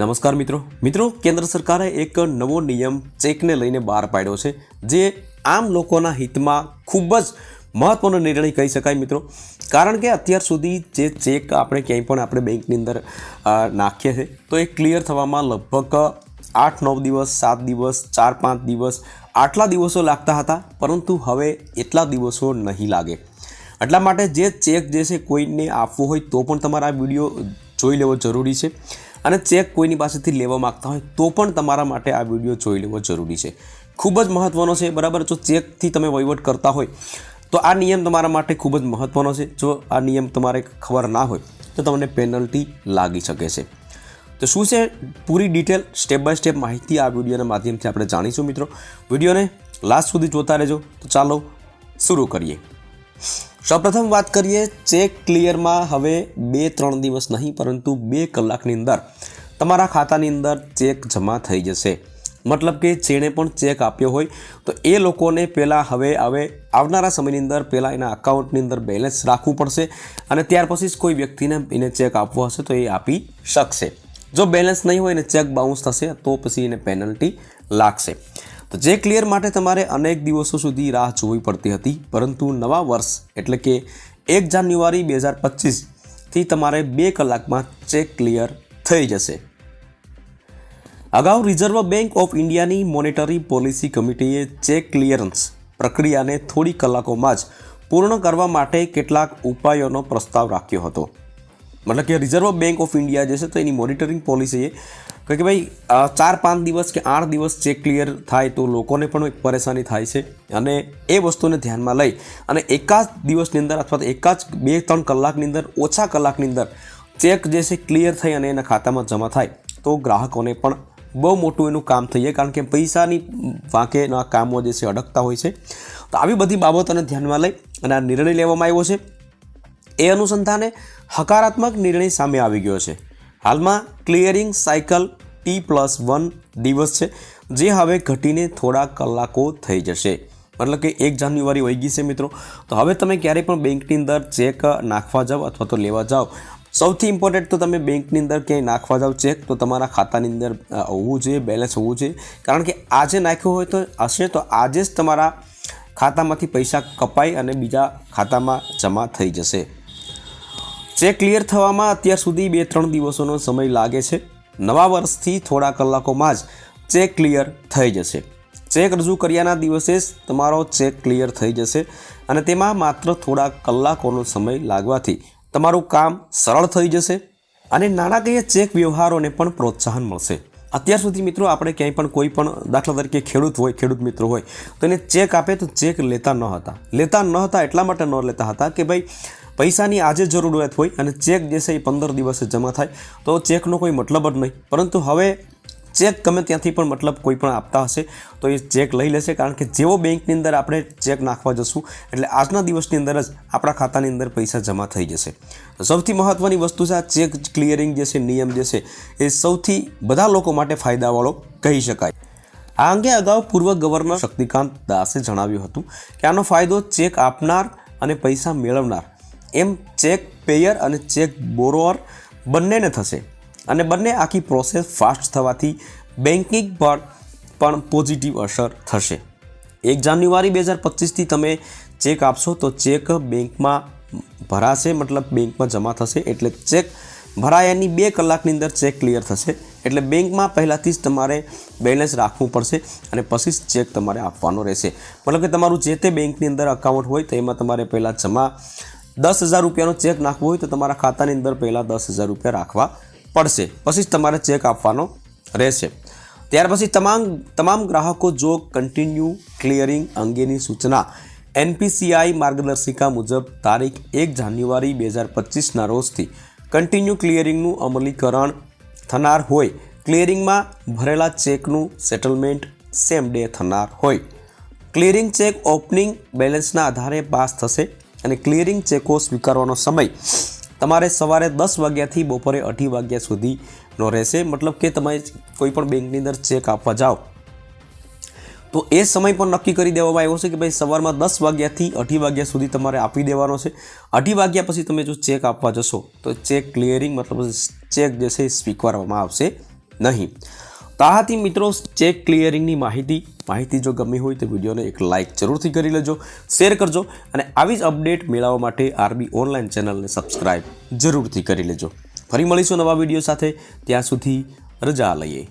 નમસ્કાર મિત્રો. મિત્રો, કેન્દ્ર સરકારે એક નવો નિયમ ચેકને લઈને બહાર પાડ્યો છે, જે આમ લોકોના હિતમાં ખૂબ જ મહત્વનો નિર્ણય કહી શકાય મિત્રો. કારણ કે અત્યાર સુધી જે ચેક આપણે ક્યાંય પણ આપણે બેંકની અંદર નાખીએ છીએ તો એ ક્લિયર થવામાં લગભગ આઠ નવ દિવસ, સાત દિવસ, ચાર પાંચ દિવસ આટલા દિવસો લાગતા હતા, પરંતુ હવે એટલા દિવસો નહીં લાગે. એટલા માટે જે ચેક જે છે કોઈને આપવો હોય તો પણ તમારા આ વીડિયો જોઈ લેવો જરૂરી છે. અને ચેક કોઈની પાસેથી લેવા માગતા હોય તો પણ તમારા માટે આ વીડિયો જોઈ લેવો જરૂરી છે. ખૂબ જ મહત્ત્વનો છે, બરાબર? જો ચેકથી તમે વહીવટ કરતા હોય, તો આ નિયમ તમારા માટે ખૂબ જ મહત્ત્વનો છે. જો આ નિયમ તમારે ખબર ના હોય, તો તમને પેનલ્ટી લાગી શકે છે. તો શું છે? પૂરી ડિટેલ, સ્ટેપ બાય સ્ટેપ માહિતી આ વિડીયોના માધ્યમથી આપણે જાણીશું મિત્રો. વિડીયોને લાસ્ટ સુધી જોતા રહેજો. તો ચાલો, શરૂ કરીએ. સૌપ્રથમ વાત કરીએ, ચેક ક્લિયરમાં હવે બે ત્રણ દિવસ નહીં, પરંતુ બે કલાકની અંદર તમારા ખાતાની અંદર ચેક જમા થઈ જશે. મતલબ કે જેણે પણ ચેક આપ્યો હોય, તો એ લોકોને પહેલાં હવે હવે આવનારા સમયની અંદર પહેલાં એના અકાઉન્ટની અંદર બેલેન્સ રાખવું પડશે અને ત્યાર પછી જ કોઈ વ્યક્તિને એને ચેક આપવો હશે તો એ આપી શકશે. જો બેલેન્સ નહીં હોય ને ચેક બાઉન્સ થશે, તો પછી એને પેનલ્ટી લાગશે. જે ક્લિયર માટે તમારે અનેક દિવસો સુધી રાહ જોવી પડતી હતી, પરંતુ નવા વર્ષ એટલે કે એક જાન્યુઆરી બે હજાર પચીસથી તમારે બે કલાકમાં ચેક ક્લિયર થઈ જશે. અગાઉ રિઝર્વ બેંક ઓફ ઇન્ડિયાની મોનેટરી પોલિસી કમિટીએ ચેક ક્લિયરન્સ પ્રક્રિયાને થોડી કલાકોમાં જ પૂર્ણ કરવા માટે કેટલાક ઉપાયોનો પ્રસ્તાવ રાખ્યો હતો. મતલબ કે રિઝર્વ બેંક ઓફ ઇન્ડિયા જે છે તો એની મોનિટરિંગ પોલિસીએ કહે કે ભાઈ ચાર, પાંચ દિવસ કે આઠ દિવસ ચેક ક્લિયર થાય તો લોકોને પણ એક પરેશાની થાય છે. અને એ વસ્તુને ધ્યાનમાં લઈ અને એકાદ દિવસની અંદર અથવા તો એકાદ બે, ત્રણ કલાકની અંદર, ઓછા કલાકની અંદર ચેક જે છે ક્લિયર થઈ અને એના ખાતામાં જમા થાય તો ગ્રાહકોને પણ બહુ મોટું એનું કામ થઈ જાય કારણ કે પૈસાની વાંકેના કામો જે છે અડકતા હોય છે. તો આવી બધી બાબતોને ધ્યાનમાં લઈ અને આ નિર્ણય લેવામાં આવ્યો છે. એ અનુસંધાને હકારાત્મક નિર્ણય સામે આવી ગયો છે. હાલમાં clearing cycle T plus one દિવસ છે, જે હવે ઘટીને થોડા કલાકો થઈ જશે. મતલબ કે એક જાન્યુઆરી વહી ગઈ છે મિત્રો. તો હવે તમે ક્યારેય પણ બેંકની અંદર ચેક નાખવા જાઓ અથવા તો લેવા જાઓ સૌથી ઇમ્પોર્ટન્ટ તો તમે બેંકની અંદર ક્યાંય નાખવા જાઓ ચેક તો તમારા ખાતાની અંદર હોવું જોઈએ બેલેન્સ હોવું જોઈએ. કારણ કે આજે નાખ્યું હોય તો હશે, તો આજે જ તમારા ખાતામાંથી પૈસા કપાઈ અને બીજા ખાતામાં જમા થઈ જશે. ચેક ક્લિયર થવામાં અત્યાર સુધી બે ત્રણ દિવસોનો સમય લાગે છે. નવા વર્ષથી થોડા કલાકોમાં જ ચેક ક્લિયર થઈ જશે. ચેક રજૂ કર્યાના દિવસે જ તમારો ચેક ક્લિયર થઈ જશે અને તેમાં માત્ર થોડા કલાકોનો સમય લાગવાથી તમારું કામ સરળ થઈ જશે અને નાણાકીય ચેક વ્યવહારોને પણ પ્રોત્સાહન મળશે. અત્યાર સુધી મિત્રો આપણે ક્યાંય પણ કોઈ પણ દાખલા તરીકે ખેડૂત હોય, ખેડૂત મિત્રો હોય તો એને ચેક આપે તો ચેક લેતા ન હતા. લેતા ન હતા એટલા માટે ન લેતા હતા કે ભાઈ પૈસાની આજે જરૂરિયાત હોય અને ચેક જે છે એ પંદર દિવસે જમા થાય, તો ચેકનો કોઈ મતલબ જ નહીં. પરંતુ હવે ચેક ગમે ત્યાંથી પણ મતલબ કોઈ પણ આપતા હશે, તો એ ચેક લઈ લેશે. કારણ કે જેવો બેંકની અંદર આપણે ચેક નાખવા જશું, એટલે આજના દિવસની અંદર જ આપણા ખાતાની અંદર પૈસા જમા થઈ જશે. સૌથી મહત્ત્વની વસ્તુ છે આ ચેક ક્લિયરિંગ જે છે, નિયમ જે છે, એ સૌથી બધા લોકો માટે ફાયદાવાળો કહી શકાય. આ અંગે અગાઉ પૂર્વ ગવર્નર શક્તિકાંત દાસે જણાવ્યું હતું કે આનો ફાયદો ચેક આપનાર અને પૈસા મેળવનાર એમ ચેક પેયર અને ચેક બોરોઅર બંનેને થશે. અને બંને આખી પ્રોસેસ ફાસ્ટ થવાથી બેન્કિંગ પર પણ પોઝિટિવ અસર થશે. એક જાન્યુઆરી બે હજાર પચીસથી તમે ચેક આપશો તો ચેક બેંકમાં ભરાશે, મતલબ બેંકમાં જમા થશે એટલે ચેક ભરાયાની બે કલાકની અંદર ચેક ક્લિયર થશે. એટલે બેંકમાં પહેલાંથી જ તમારે બેલેન્સ રાખવું પડશે અને પછી જ ચેક તમારે આપવાનો રહેશે. મતલબ કે તમારું જે તે બેંકની અંદર અકાઉન્ટ હોય તો એમાં તમારે પહેલાં જમા દસ હજાર રૂપિયાનો ચેક નાખવો હોય તો તમારા ખાતાની અંદર પહેલાં દસ હજાર રૂપિયા રાખવા પડશે. પછી જ તમારે ચેક આપવાનો રહેશે. ત્યાર પછી તમામ તમામ ગ્રાહકો જો કન્ટિન્યુ ક્લિયરિંગ અંગેની સૂચના એનપીસીઆઈ માર્ગદર્શિકા મુજબ તારીખ એક જાન્યુઆરી બે હજાર પચીસના રોજથી કન્ટિન્યુ ક્લિયરિંગનું અમલીકરણ થનાર હોય. ક્લિયરિંગમાં ભરેલા ચેકનું સેટલમેન્ટ સેમ ડે થનાર હોય. ક્લિયરિંગ ચેક ઓપનિંગ બેલેન્સના આધારે પાસ થશે. અને ક્લિયરિંગ ચેકો સ્વીકારવાનો સમય તમારે સવારે દસ વાગ્યાથી બપોરે અઢી વાગ્યા સુધીનો રહેશે. મતલબ કે તમે કોઈ પણ બેંકની અંદર ચેક આપવા જાઓ. તો એ સમય પણ નક્કી કરી દેવામાં આવ્યો છે કે ભાઈ સવારમાં દસ વાગ્યાથી અઢી વાગ્યા સુધી તમારે આપી દેવાનો છે. અઢી વાગ્યા પછી તમે જો ચેક આપવા જશો તો ચેક ક્લિયરિંગ મતલબ ચેક જે છે એ સ્વીકારવામાં આવશે નહીં. તો મિત્રો ચેક ક્લિયરિંગની માહિતી. માહિતી જો ગમી હોય તો વિડીયોને એક લાઇક જરૂરથી કરી લેજો શેર કરજો અને આવી જ અપડેટ મેળવવા માટે આરબી ઓનલાઈન ચેનલને સબસ્ક્રાઈબ જરૂરથી કરી લેજો. ફરી મળીશું નવા વીડિયો સાથે. ત્યાં સુધી રજા લઈએ.